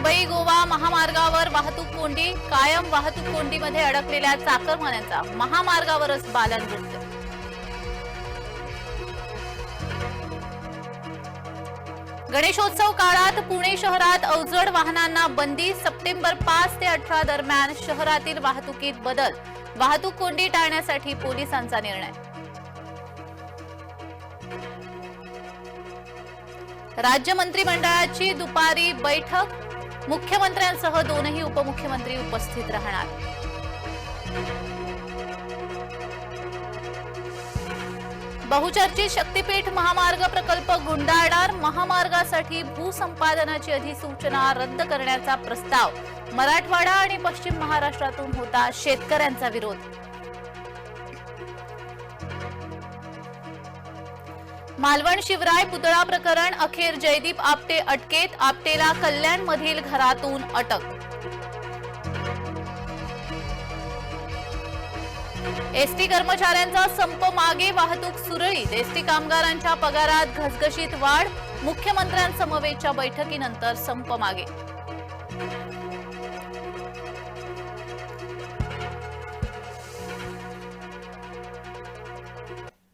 मुंबई गोवा महामार्गावर वाहतूक कोंडी कायम वाहतूक कोंडीमध्ये अडकलेल्या चाकरमान्यांचा महामार्गावरच बालन मृत्यू गणेशोत्सव काळात पुणे शहरात अवजड वाहनांना बंदी. सप्टेंबर पाच ते अठरा दरम्यान शहरातील वाहतुकीत बदल. वाहतूक कोंडी टाळण्यासाठी पोलिसांचा निर्णय. राज्य मंत्रिमंडळाची दुपारी बैठक. मुख्यमंत्र्यांसह दोनही उपमुख्यमंत्री उपस्थित राहणार. बहुचर्चित शक्तीपीठ महामार्ग प्रकल्प गुंडाळणार. महामार्गासाठी भूसंपादनाची अधिसूचना रद्द करण्याचा प्रस्ताव. मराठवाडा आणि पश्चिम महाराष्ट्रातून होता शेतकऱ्यांचा विरोध. मालवण शिवराय पुतळा प्रकरण अखेर जयदीप आपटे अटकेत. आपटेला कल्याणमधील घरातून अटक. एसटी कर्मचाऱ्यांचा संप मागे वाहतूक सुरळीत. एसटी कामगारांच्या पगारात घसघशीत वाढ. मुख्यमंत्र्यांसमवेतच्या बैठकीनंतर संप मागे.